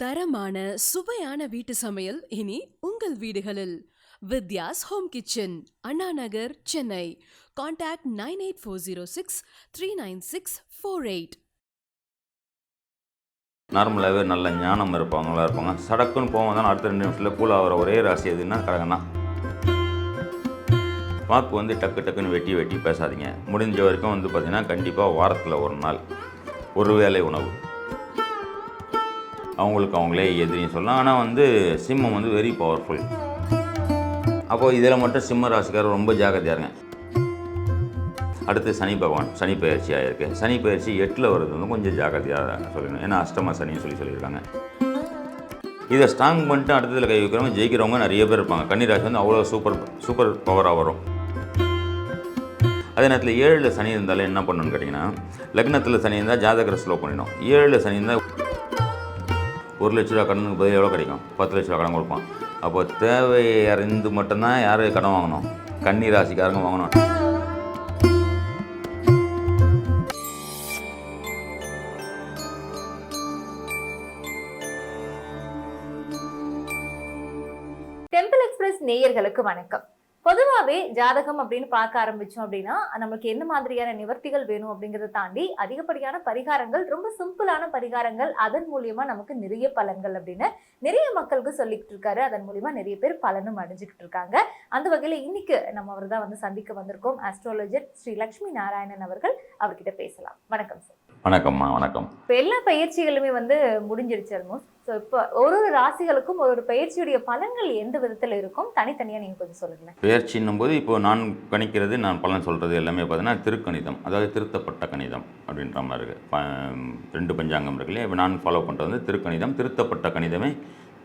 தரமான சுவையான வீட்டு சமையல் இனி உங்கள் வீடுகளில். Vidyas home kitchen Anna Nagar Chennai. Contact nine eight four zero six three nine six four eight நார்மலாகவே நல்ல ஞானம் இருப்பாங்களா இருப்பாங்க. சடக்குன்னு போவோம் தான் அடுத்த ரெண்டு நிமிஷத்தில் கூல் ஆகிற ஒரே ராசி எதுன்னா கடகனா. வாக்கு வந்து டக்கு டக்குன்னு வெட்டி வெட்டி பேசாதீங்க. முடிஞ்ச வரைக்கும் வந்து பார்த்திங்கன்னா கண்டிப்பாக வாரத்தில் ஒரு நாள். ஒரு வேளை உணவு. அவங்களுக்கு அவங்களே எதிரின்னு சொல்லலாம். ஆனால் வந்து சிம்மம் வந்து வெரி பவர்ஃபுல் அப்போது இதில் மட்டும் சிம்ம ராசிக்காரர் ரொம்ப ஜாக்கிரதையாக இருங்க. அடுத்து சனி பகவான் சனி பயிற்சி ஆகிருக்கு சனி பயிற்சி எட்டில் வருது வந்து கொஞ்சம் ஜாக்கிரதையாக சொல்லணும் ஏன்னா அஷ்டம சனின்னு சொல்லி சொல்லியிருக்காங்க. இதை ஸ்ட்ராங் பண்ணிட்டு அடுத்ததில் கை வைக்கிறவங்க ஜெயிக்கிறவங்க நிறைய பேர் இருப்பாங்க. கன்னிராசி வந்து அவ்வளோ சூப்பர் சூப்பர் பவராக வரும். அதே நேரத்தில் ஏழில் சனி இருந்தாலும் என்ன பண்ணணும்னு கேட்டிங்கன்னா லக்னத்தில் சனி இருந்தால் ஜாதகரை ஸ்லோ பண்ணிடும் ஏழில் சனி இருந்தால் ஒரு லட்ச ரூபா கடனுக்கு பதில் எவ்வளோ கிடைக்கும். பத்து லட்ச ரூபா கடன் கொடுப்பான். அப்போ தேவையை அறிந்து மட்டும்தான் யார் கடன் வாங்கணும். கன்னி ராசிக்காரங்க வாங்கணும். டெம்பிள் எக்ஸ்பிரஸ் நேயர்களுக்கு வணக்கம். பொதுவாகவே ஜாதகம் அப்படின்னு பார்க்க ஆரம்பிச்சோம் அப்படின்னா நமக்கு என்ன மாதிரியான நிவர்த்திகள் வேணும் அப்படிங்கிறத தாண்டி அதிகப்படியான பரிகாரங்கள் ரொம்ப சிம்பிளான பரிகாரங்கள் அதன் மூலியமா நமக்கு நிறைய பலன்கள் அப்படின்னு நிறைய மக்களுக்கு சொல்லிக்கிட்டு இருக்காரு. அதன் மூலியமா நிறைய பேர் பலனும் அடைஞ்சுக்கிட்டு இருக்காங்க. அந்த வகையில் இன்னைக்கு நம்ம அவர் தான் வந்து சந்திக்க வந்திருக்கோம். ஆஸ்ட்ராலஜர் ஸ்ரீ லக்ஷ்மி நாராயணன் அவர்கள் அவர்கிட்ட பேசலாம். வணக்கம் சார் வணக்கம்மா வணக்கம். இப்போ எல்லா பயிற்சிகளுமே வந்து முடிஞ்சிருச்சு ஆல்மோஸ்ட் ஸோ இப்போ ஒரு ஒரு ராசிகளுக்கும் ஒரு ஒரு பயிற்சியுடைய பலன்கள் எந்த விதத்துல இருக்கும்? தனித்தனியா நீங்க கொஞ்சம் சொல்லுங்களேன். பெயர்ச்சின்னும் போது இப்போ நான் கணிக்கிறது நான் பலன் சொல்கிறது எல்லாமே பார்த்தீங்கன்னா திருக்கணிதம். அதாவது திருத்தப்பட்ட கணிதம் அப்படின்ற மாதிரி இருக்குது ரெண்டு பஞ்சாங்கம் இருக்கு இல்லையா இப்போ நான் ஃபாலோ பண்ணுறது வந்து திருக்கணிதம் திருத்தப்பட்ட கணிதமே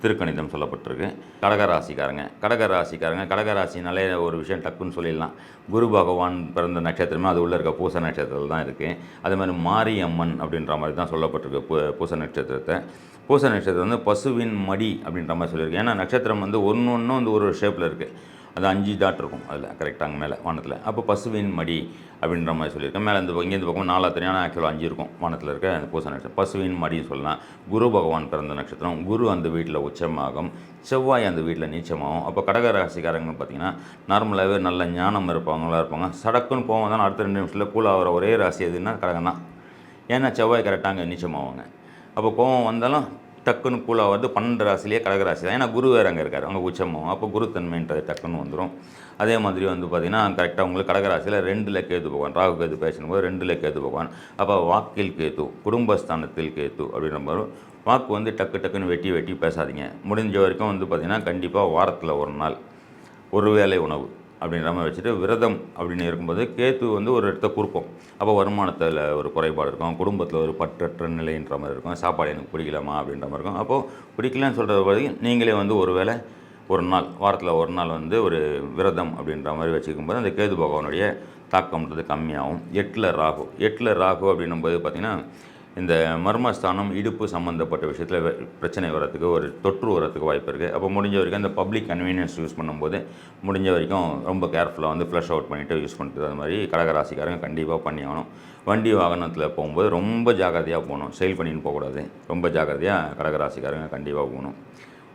திருக்கணிதம் சொல்லப்பட்டிருக்கு. கடகராசிக்காரங்க கடகராசிக்காரங்க கடகராசினாலே ஒரு விஷயம் டக்குன்னு சொல்லிடலாம். குரு பகவான் பிறந்த நட்சத்திரமே அது உள்ளே இருக்க பூச நட்சத்திரத்தில் தான் இருக்குது அதே மாதிரி மாரியம்மன் அப்படின்ற மாதிரி தான் சொல்லப்பட்டிருக்கு பூ- பூச நட்சத்திரத்தை. பூச நட்சத்திரம் வந்து பசுவின் மடி அப்படின்ற மாதிரி சொல்லியிருக்கு. ஏன்னா நட்சத்திரம் வந்து ஒன்று ஒன்றும் வந்து ஒரு ஷேப்பில் இருக்குது அது அஞ்சு டாட் இருக்கும் அதில் கரெக்டாக அங்கே மேலே வானத்தில். அப்போ பசுவின் மடி அப்படின்ற மாதிரி சொல்லியிருக்கேன் மேலே இந்த பக்கம் இங்கேருந்து பக்கம் நாலா தெரியும் ஆனால் ஆக்சுவலாக அஞ்சு இருக்கும் வானத்தில் இருக்க அந்த பூச நட்சத்திரம். பசுவின் மடின்னு சொல்லலாம். குரு பகவான் பிறந்த நட்சத்திரம். குரு அந்த வீட்டில் உச்சமாகும். செவ்வாய் அந்த வீட்டில் நீச்சமாகும். அப்போ கடக ராசிக்காரங்க பார்த்தீங்கன்னா நார்மலாகவே நல்ல ஞானம் இருப்பாங்களா இருப்பாங்க. சடக்குன்னு போவோம் தான் அடுத்த ரெண்டு நிமிஷத்தில் கூலாகிற ஒரே ராசி எதுன்னா கடகம் தான் ஏன்னா செவ்வாய் கரெக்டாக அங்கே நீச்சமாவாங்க அப்போ கோவம் வந்தாலும் டக்குன்னு கூலாக வருது பன்னெண்டு ராசிலேயே கடகராசி தான். ஏன்னா குரு வேறு அங்கே இருக்கார் அங்கே உச்சமும். அப்போ குரு தன்மைன்றது டக்குன்னு வந்துடும் அதே மாதிரி வந்து பார்த்திங்கன்னா கரெக்டாக உங்களுக்கு கடகராசியில் ரெண்டில் கேது போவான் ராகு கேது பேசும்போது ரெண்டில் கேது போவான் அப்போ வாக்கில் கேது குடும்பஸ்தானத்தில் கேது அப்படின்ற மாதிரி வாக்கு வந்து டக்கு டக்குன்னு வெட்டி வெட்டி பேசாதீங்க. முடிஞ்ச வரைக்கும் வந்து பார்த்திங்கன்னா கண்டிப்பாக வாரத்தில் ஒரு நாள் ஒரு வேளை உணவு. அப்படின்ற மாதிரி வச்சுட்டு விரதம் அப்படின்னு இருக்கும்போது கேத்து வந்து ஒரு இடத்த கொடுப்போம் அப்போ வருமானத்தில் ஒரு குறைபாடு இருக்கும் குடும்பத்தில் ஒரு பற்றற்ற நிலைன்ற மாதிரி இருக்கும் சாப்பாடு எனக்கு பிடிக்கலாமா அப்படின்ற மாதிரி இருக்கும். அப்போது பிடிக்கலன்னு சொல்கிற வரைக்கும் நீங்களே வந்து ஒரு வேளை ஒரு நாள் வாரத்தில் ஒரு நாள் வந்து ஒரு விரதம் அப்படின்ற மாதிரி வச்சுக்கும்போது அந்த கேது பகவானுடைய தாக்கம்ன்றது கம்மியாகும். எட்டில் ராகு எட்டில் ராகு அப்படின்னும் போது பார்த்திங்கன்னா இந்த மர்மஸ்தானம் இடுப்பு சம்மந்தப்பட்ட விஷயத்தில் பிரச்சனை வரத்துக்கு ஒரு தொற்று வரத்துக்கு வாய்ப்பு இருக்குது அப்போ முடிஞ்ச வரைக்கும் அந்த பப்ளிக் கன்வீனியன்ஸ் யூஸ் பண்ணும்போது முடிஞ்ச வரைக்கும் ரொம்ப கேர்ஃபுல்லாக வந்து ஃப்ளஷ் அவுட் பண்ணிவிட்டு யூஸ் பண்ணுறது அது மாதிரி கடகராசிக்காரங்க கண்டிப்பாக பண்ணி ஆகணும். வண்டி வாகனத்தில் போகும்போது ரொம்ப ஜாக்கிரதையாக போகணும். செயல் பண்ணின்னு போகக்கூடாது. ரொம்ப ஜாக்கிரதையாக கடகராசிக்காரங்க கண்டிப்பாக போகணும்.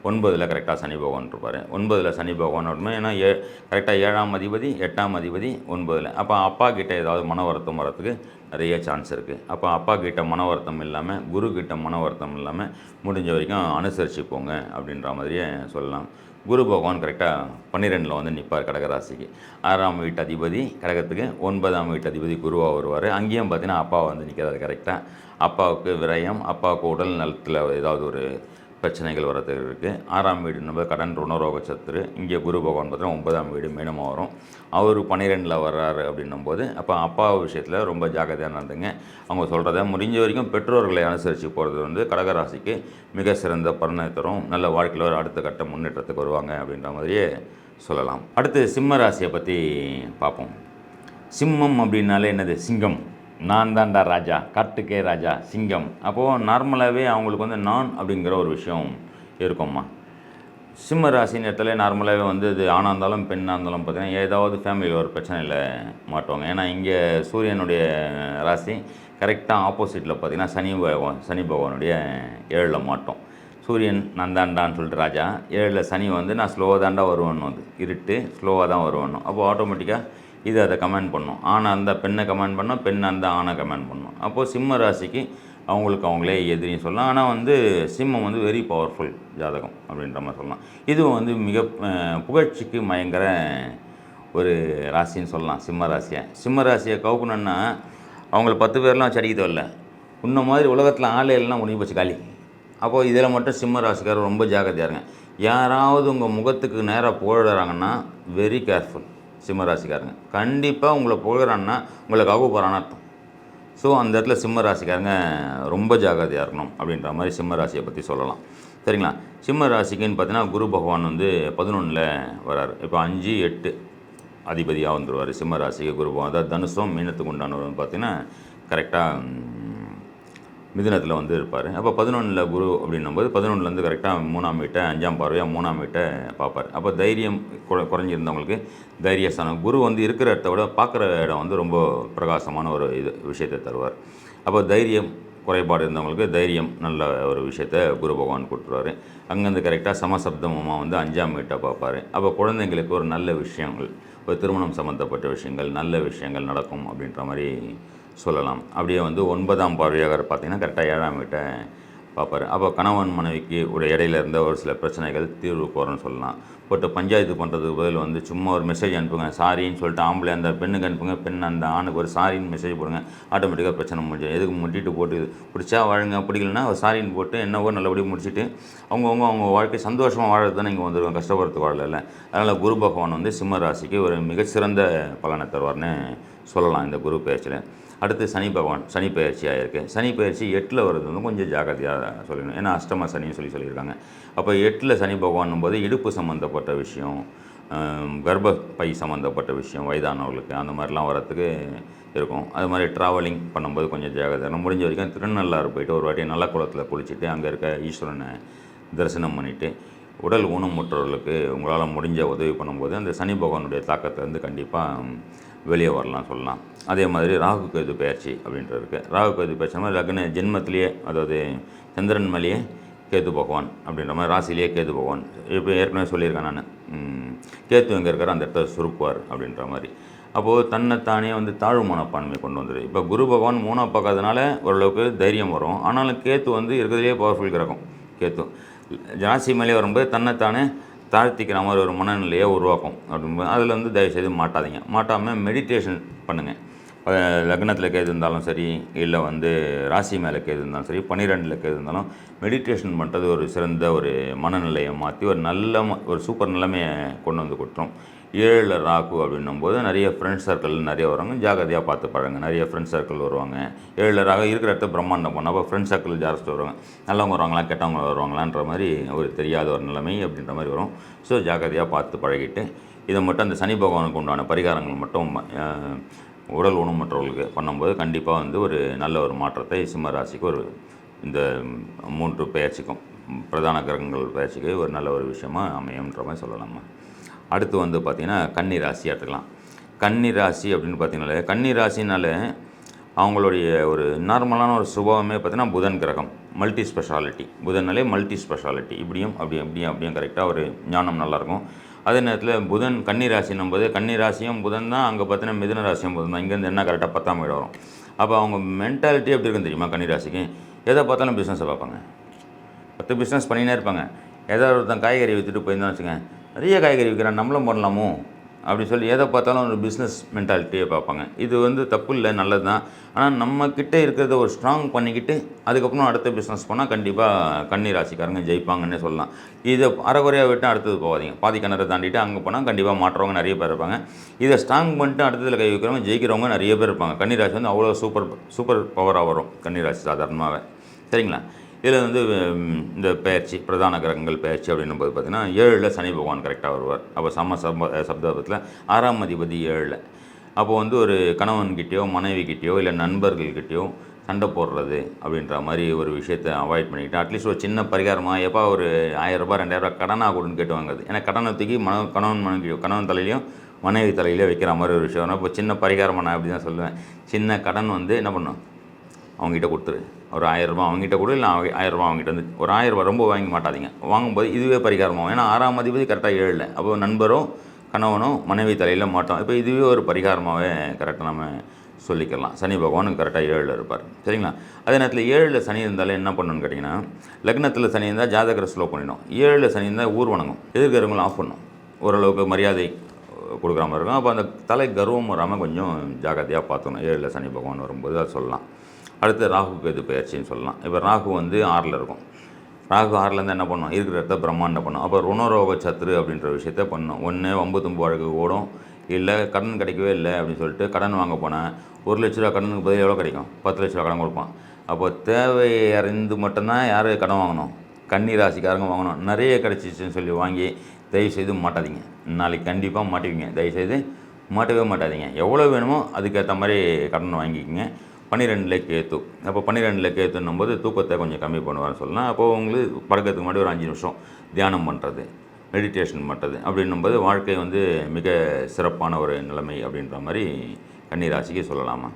ஒன்பதில் கரெக்டாக சனி பகவான் இருப்பார். ஒன்பதில் சனி பகவான் வருமே ஏன்னா ஏ கரெக்டாக ஏழாம் அதிபதி எட்டாம் அதிபதி ஒன்பதில். அப்போ அப்பா கிட்டே ஏதாவது மன வருத்தம் வரத்துக்கு நிறைய சான்ஸ் இருக்குது அப்போ அப்பா கிட்ட மன வருத்தம் இல்லாமல் குரு கிட்ட மன வருத்தம் இல்லாமல் முடிஞ்ச வரைக்கும் அனுசரித்து போங்க அப்படின்ற மாதிரியே சொல்லலாம். குரு பகவான் கரெக்டாக பன்னிரெண்டில் வந்து நிற்பார் கடகராசிக்கு. ஆறாம் வீட்டு அதிபதி கடகத்துக்கு ஒன்பதாம் வீட்டு அதிபதி குருவாக வருவார். அங்கேயும் பார்த்தீங்கன்னா அப்பா வந்து நிற்கிறாரு கரெக்டாக அப்பாவுக்கு விரயம் அப்பாவுக்கு உடல் நலத்தில் ஏதாவது ஒரு பிரச்சனைகள் வரதுக்கு இருக்குது ஆறாம் வீடு நம்ம கடன் ருணரோக சத்துரு. இங்கே குரு பகவான் பார்த்தீங்கன்னா ஒன்பதாம் வீடு மீனமாக வரும். அவர் பன்னிரெண்டில் வர்றாரு அப்படின்னும் போது அப்போ அப்பா விஷயத்தில் ரொம்ப ஜாக்கிரதையாக நடந்துங்க. அவங்க சொல்கிறத முடிஞ்ச வரைக்கும் பெற்றோர்களை அனுசரித்து போகிறது வந்து கடகராசிக்கு மிக சிறந்த பலனை தரும். நல்ல வாழ்க்கையில் ஒரு அடுத்த கட்ட முன்னேற்றத்துக்கு வருவாங்க அப்படின்ற மாதிரியே சொல்லலாம். அடுத்து சிம்ம ராசியை பற்றி பார்ப்போம். சிம்மம் அப்படின்னாலே என்னது? சிங்கம். நான் தான்டா ராஜா காட்டுக்கே ராஜா சிங்கம். அப்போது நார்மலாகவே அவங்களுக்கு வந்து நான் அப்படிங்கிற ஒரு விஷயம் இருக்கும்மா. சிம்ம ராசி நேரத்தில் நார்மலாகவே வந்து இது ஆணாக இருந்தாலும் பெண்ணாக இருந்தாலும் பார்த்தீங்கன்னா ஏதாவது ஃபேமிலியில் ஒரு பிரச்சனையில் மாட்டுவாங்க. ஏன்னா இங்கே சூரியனுடைய ராசி கரெக்டாக ஆப்போசிட்டில் பார்த்தீங்கன்னா சனி பகவான் சனி பகவானுடைய ஏழில் மாட்டோம். சூரியன் நான் தாண்டான்னு சொல்லிட்டு ராஜா ஏழில் சனி வந்து நான் ஸ்லோவாக தாண்டா வருவேன்னு வந்து இருட்டு ஸ்லோவாக தான் வருவேணும் அப்போ ஆட்டோமேட்டிக்காக இது அதை கமெண்ட் பண்ணும். ஆணை அந்த பெண்ணை கமெண்ட் பண்ணோம் பெண் அந்த ஆணை கமெண்ட் பண்ணும். அப்போது சிம்ம ராசிக்கு அவங்களுக்கு அவங்களே எதிரின்னு சொல்லலாம். ஆனால் வந்து சிம்மம் வந்து வெரி பவர்ஃபுல் ஜாதகம் அப்படின்ற மாதிரி சொல்லலாம். இதுவும் வந்து மிக புகழ்ச்சிக்கு பயங்கர ஒரு ராசின்னு சொல்லலாம் சிம்ம ராசியை. சிம்ம ராசியை கவுக்கணுன்னா அவங்கள பத்து பேர்லாம் வச்சு அடிக்க தேவையில்ல உன்ன மாதிரி உலகத்தில் ஆளே எல்லாம் முடிஞ்சு போச்சு காலி. அப்போது இதில் மட்டும் சிம்ம ராசிக்காரர் ரொம்ப ஜாக்கிரதையாக இருங்க. யாராவது உங்கள் முகத்துக்கு நேராக போடுறாங்கன்னா வெரி கேர்ஃபுல் சிம்ம ராசிக்காரங்க கண்டிப்பாக உங்களை புகழறான்னா உங்களை கவு போகிறான்னு அர்த்தம். ஸோ அந்த இடத்துல சிம்ம ராசிக்காரங்க ரொம்ப ஜாக்கிரதையாக இருக்கணும் அப்படின்ற மாதிரி சிம்ம ராசியை பற்றி சொல்லலாம். சரிங்களா? சிம்ம ராசிக்குன்னு பார்த்தீங்கன்னா குரு பகவான் வந்து பதினொன்றில் வராரு. இப்போ அஞ்சு எட்டு அதிபதியாக வந்துடுவார் சிம்ம ராசிக்கு குரு பகவான். அதாவது தனுஷம் மீனத்துக்கு உண்டானவர் பார்த்தீங்கன்னா கரெக்டாக மிதுனத்தில் வந்து இருப்பார். அப்போ பதினொன்றில் குரு அப்படின்னும்போது பதினொன்றுலேருந்து கரெக்டாக மூணாம் வீட்டை அஞ்சாம் பார்வையாக மூணாம் வீட்டை பார்ப்பார். அப்போ தைரியம் குறை- குறைஞ்சிருந்தவங்களுக்கு தைரியஸ்தானம். குரு வந்து இருக்கிற இடத்த விட பார்க்குற இடம் வந்து ரொம்ப பிரகாசமான ஒரு இது விஷயத்தை தருவார். அப்போ தைரியம் குறைபாடு இருந்தவங்களுக்கு தைரியம் நல்ல ஒரு விஷயத்த குரு பகவான் கொடுத்துருவார். அங்கேருந்து கரெக்டாக சமசப்தமமாக வந்து அஞ்சாம் வீட்டை பார்ப்பார். அப்போ குழந்தைங்களுக்கு ஒரு நல்ல விஷயங்கள் ஒரு திருமணம் சம்மந்தப்பட்ட விஷயங்கள் நல்ல விஷயங்கள் நடக்கும் அப்படின்ற மாதிரி சொல்லலாம். அப்படியே வந்து ஒன்பதாம் பார்வையாக பார்த்தீங்கன்னா கரெக்டாக ஏழாம் வீட்டை பார்ப்பார். அப்போ கணவன் மனைவிக்கு ஒரு இடையில இருந்த ஒரு சில பிரச்சனைகள் தீர்வு கோரன்னு சொல்லலாம். போட்டு பஞ்சாயத்து பண்ணுறதுக்கு பதில் வந்து சும்மா ஒரு மெசேஜ் அனுப்புங்க. சாரின்னு சொல்லிட்டு ஆம்பளை அந்த பெண்ணுக்கு அனுப்புங்க. பெண் அந்த ஆணுக்கு ஒரு சாரின்னு மெசேஜ் போடுங்க. ஆட்டோமேட்டிக்காக பிரச்சனை முடிஞ்சு எதுக்கு முட்டிட்டு போட்டு பிடிச்சா வாழுங்க. பிடிக்கலன்னா ஒரு சாரின்னு போட்டு என்னவோ நல்லபடியாக முடிச்சுட்டு அவங்கவுங்க அவங்க வாழ்க்கை சந்தோஷமாக வாழறது தான் இங்கே வந்துருவாங்க. கஷ்டப்படுறதுக்கு வாழல அதனால் குரு பகவான் வந்து சிம்ம ராசிக்கு ஒரு மிகச்சிறந்த பலனை தருவார்னு சொல்லலாம் இந்த குரு பேச்சில் அடுத்து சனி பகவான் சனி பயிற்சியாக இருக்குது சனி பயிற்சி எட்டில் வர்றது வந்து கொஞ்சம் ஜாக்கிரதையாக சொல்லணும். ஏன்னா அஷ்டம சனின்னு சொல்லி சொல்லியிருக்காங்க. அப்போ எட்டில் சனி பகவான் போது இடுப்பு சம்மந்தப்பட்ட விஷயம் கர்ப்பப்பை சம்மந்தப்பட்ட விஷயம் வயதானவர்களுக்கு அந்த மாதிரிலாம் வரத்துக்கு இருக்கும். அது மாதிரி ட்ராவலிங் பண்ணும்போது கொஞ்சம் ஜாகிரதை முடிஞ்ச வரைக்கும் திருநள்ளாறு போயிட்டு ஒரு வாட்டி நல்ல குளத்தில் குளிச்சுட்டு அங்கே இருக்க ஈஸ்வரனை தரிசனம் பண்ணிவிட்டு உடல் ஊனமுற்றவர்களுக்கு உங்களால் முடிஞ்ச உதவி பண்ணும்போது அந்த சனி பகவானுடைய தாக்கத்தை வந்து கண்டிப்பாக வெளியே வரலாம் சொல்லலாம். அதே மாதிரி ராகு கேது பயிற்சி அப்படின்றது இருக்குது ராகு கேது பயிற்சினா மாதிரி லக்ன ஜென்மத்திலேயே அதாவது சந்திரன் மேலேயே கேது பகவான் அப்படின்ற மாதிரி ராசிலேயே கேது பகவான். இப்போ ஏற்கனவே சொல்லியிருக்கேன் நான். கேத்து எங்கே இருக்காரோ அந்த இடத்த சுருக்குவார் அப்படின்ற மாதிரி. அப்போது தன்னைத்தானே வந்து தாழ்வு மனப்பான்மை கொண்டு வந்துடு இப்போ குரு பகவான் மூணாக பார்க்கறதுனால ஓரளவுக்கு தைரியம் வரும். ஆனாலும் கேத்து வந்து இருக்கிறதுலே பவர்ஃபுல் கிரகம் கேத்து ராசி மேலே வரும்போது தன்னைத்தானே தாழ்த்திக்கிற மாதிரி ஒரு மனநிலையை உருவாக்கும். அப்படிங்கும்போது அதில் வந்து தயவுசெய்து மாட்டாதீங்க. மாட்டாமல் மெடிடேஷன் பண்ணுங்கள் லக்னத்தில் கேது இருந்தாலும் சரி இல்லை வந்து ராசி மேலே கேது இருந்தாலும் சரி பன்னிரெண்டில் கேது இருந்தாலும் மெடிடேஷன் பண்ணுறது ஒரு சிறந்த ஒரு மனநிலையை மாற்றி ஒரு நல்ல ஒரு சூப்பர் நிலைமையை கொண்டு வந்து கொட்டுரும் ஏழில் ராகு அப்படின்னும் போது நிறைய ஃப்ரெண்ட்ஸ் சர்க்கிள் நிறைய வருவாங்க ஜாகிரதையாக பார்த்து பழங்க நிறைய ஃப்ரெண்ட்ஸ் சர்க்கிள் வருவாங்க. ஏழில் ராகு இருக்கிற இடத்த பிரம்மாண்டம் போனால் அப்போ ஃப்ரெண்ட்ஸ் சர்க்கிள் ஜாஸ்தி வருவாங்க. நல்லவங்க வருவாங்களா கெட்டவங்க வருவாங்களான்ற மாதிரி ஒரு தெரியாத ஒரு நிலைமை அப்படின்ற மாதிரி வரும். ஸோ ஜாகிரதையாக பார்த்து பழகிட்டு இதை மட்டும் அந்த சனி பகவானுக்கு உண்டான பரிகாரங்கள் மட்டும் உடல் ஊனமுற்றவர்களுக்கு பண்ணும்போது கண்டிப்பாக வந்து ஒரு நல்ல ஒரு மாற்றத்தை சிம்ம ராசிக்கு ஒரு இந்த மூன்று பயிற்சிக்கும் பிரதான கிரகங்கள் பயிற்சிக்கு ஒரு நல்ல ஒரு விஷயமாக அமையும்ன்ற மாதிரி சொல்லலாமா அடுத்து வந்து பார்த்திங்கன்னா கன்னி ராசி எடுத்துக்கலாம். கன்னி ராசி அப்படின்னு பார்த்தீங்கனாலே கன்னி ராசினாலே அவங்களுடைய ஒரு நார்மலான ஒரு சுபாவமே பார்த்தீங்கன்னா புதன் கிரகம் மல்டி ஸ்பெஷாலிட்டி புதன்னாலே மல்டி ஸ்பெஷாலிட்டி இப்படியும் அப்படி அப்படியும் அப்படியும் கரெக்டாக ஒரு ஞானம் நல்லாயிருக்கும் அதே நேரத்தில் புதன் கன்னி ராசின்னும் போது கன்னி ராசியும் புதன் தான். அங்கே பார்த்தீங்கன்னா மிதுன ராசியும் புதன் தான். இங்கேருந்து என்ன கரெக்டாக பத்தாம் வீடு வரும். அப்போ அவங்க மென்டாலிட்டி எப்படி இருக்குன்னு தெரியுமா கன்னிராசிக்கு எதை பார்த்தாலும் பிஸ்னஸை பார்ப்பாங்க. பத்து பிஸ்னஸ் பண்ணினே இருப்பாங்க. ஏதாவது ஒருத்தன் காய்கறி விற்றுட்டு போயிருந்தான்னு வச்சுக்கேன் நிறைய காய்கறி விற்கிறான் நம்மளும் பண்ணலாமோ? அப்படி சொல்லி எதை பார்த்தாலும் ஒரு பிஸ்னஸ் மென்டாலிட்டியை பார்ப்பாங்க. இது வந்து தப்பு இல்லை நல்லது தான் ஆனால் நம்மக்கிட்ட இருக்கிறத ஒரு ஸ்ட்ராங் பண்ணிக்கிட்டு அதுக்கப்புறம் அடுத்த பிஸ்னஸ் போனால் கண்டிப்பாக கன்னி ராசிக்காரங்க ஜெயிப்பாங்கன்னே சொல்லலாம். இதை அறகுறையாக விட்டு அடுத்தது போகாதீங்க. பாதி கிணறு தாண்டிட்டு அங்கே போனால் கண்டிப்பாக மாற்றுறவங்க நிறைய பேர் இருப்பாங்க. இதை ஸ்ட்ராங் பண்ணிட்டு அடுத்ததில் கை வைக்கிறவங்க ஜெயிக்கிறவங்க நிறைய பேர் இருப்பாங்க. கன்னி ராசி வந்து அவ்வளோ சூப்பர் சூப்பர் பவராக வரும் கன்னி ராசி சாதாரணமாகவே சரிங்களா? இதில் வந்து இந்த பயிற்சி பிரதான கிரகங்கள் பயிற்சி அப்படின்னும் போது பார்த்தீங்கன்னா ஏழில் சனி பகவான் கரெக்டாக வருவார். அப்போ சம சம்ப சப்தாபத்தில் ஆறாம் அதிபதி ஏழில். அப்போது வந்து ஒரு கணவன்கிட்டயோ மனைவிக்கிட்டேயோ இல்லை நண்பர்கள்கிட்டயோ சண்டை போடுறது அப்படின்ற மாதிரி ஒரு விஷயத்தை அவாய்ட் பண்ணிக்கிட்டு அட்லீஸ்ட் ஒரு சின்ன பரிகாரமாக எப்போ ஒரு ஆயிரரூபா ரெண்டாயிரரூபா கடனாக கொடுன்னு கேட்டு வாங்குறது. ஏன்னா கடனை தூக்கி மன கணவன் மனைவி கணவன் தலையிலையும் மனைவி தலையிலே வைக்கிற மாதிரி ஒரு விஷயம். இப்போ சின்ன பரிகாரமாக நான் அப்படி தான் சொல்லுவேன். சின்ன கடன் வந்து என்ன பண்ணும்? அவங்ககிட்ட கொடுத்துரு. ஒரு ஆயிரரூபா அவங்ககிட்ட கூட இல்லை ஆயிரரூபா அவங்ககிட்ட வந்து ஒரு ஆயிரம் ரூபாய் ரொம்ப வாங்கி மாட்டாதீங்க. வாங்கும்போது இதுவே பரிகாரமாகும் ஏன்னா ஆறாம் அதிபதி கரெக்டாக ஏழில் அப்போ நண்பரோ கணவனோ மனைவி தலையில் மாட்டோம். இப்போ இதுவே ஒரு பரிகாரமாகவே கரெக்டாக நம்ம சொல்லிக்கலாம். சனி பகவானுக்கு கரெக்டாக ஏழில் இருப்பார். சரிங்களா? அதே நேரத்தில் ஏழில் சனி இருந்தாலே என்ன பண்ணணும்னு கேட்டிங்கன்னா லக்னத்தில் சனி இருந்தால் ஜாதகரை ஸ்லோ பண்ணிடும் ஏழில் சனி இருந்தால் ஊர் வணங்கும். எதிர்க்கிறவங்களும் ஆஃப் பண்ணும் ஓரளவுக்கு மரியாதை கொடுக்குற மாதிரி இருக்கும். அப்போ அந்த தலை கர்வம் வராமல் கொஞ்சம் ஜாக்கிரதையாக பார்த்துக்கணும். ஏழில் சனி பகவான் வரும்போது அதை சொல்லலாம். அடுத்து ராகு கேது பயிற்சின்னு சொல்லலாம். இப்போ ராகு வந்து ஆறில் இருக்கும். ராகு ஆறுலேருந்து என்ன பண்ணும்? இருக்கிற இடத்த பிரம்மாண்டம் பண்ணும். அப்போ ருணரோக சத்துரு அப்படின்ற விஷயத்த பண்ணும். ஒன்று வம்பு தும்பு வழக்கு ஓடும். இல்லை கடன் கிடைக்கவே இல்லை அப்படின்னு சொல்லிட்டு கடன் வாங்க போனேன் ஒரு லட்ச ரூபா கடனுக்கு பதில் எவ்வளோ கிடைக்கும்? பத்து லட்ச ரூபா கடன் கொடுப்பான். அப்போ தேவையை அறிந்து மட்டும்தான் யார் கடன் வாங்கணும்? கன்னி ராசிக்காரங்க வாங்கணும். நிறைய கிடச்சிச்சின்னு சொல்லி வாங்கி தயவு செய்து மாட்டாதீங்க. நாளைக்கு கண்டிப்பாக மாட்டுவீங்க தயவு செய்து மாட்டவே மாட்டாதீங்க. எவ்வளோ வேணுமோ அதுக்கேற்ற மாதிரி கடன் வாங்கிக்கோங்க. பன்னிரெண்டில் கேத்து அப்போ பன்னிரெண்டில் கேத்துன்னும் போது தூக்கத்தை கொஞ்சம் கம்மி பண்ணுவார்னு சொல்லலாம் அப்போது உங்களுக்கு படுக்கிறதுக்கு முன்னாடி ஒரு அஞ்சு நிமிஷம் தியானம் பண்ணுறது மெடிடேஷன் பண்ணுறது அப்படின்னும்போது வாழ்க்கை வந்து மிக சிறப்பான ஒரு நிலைமை அப்படின்ற மாதிரி கன்னிராசிக்கு சொல்லலாமா?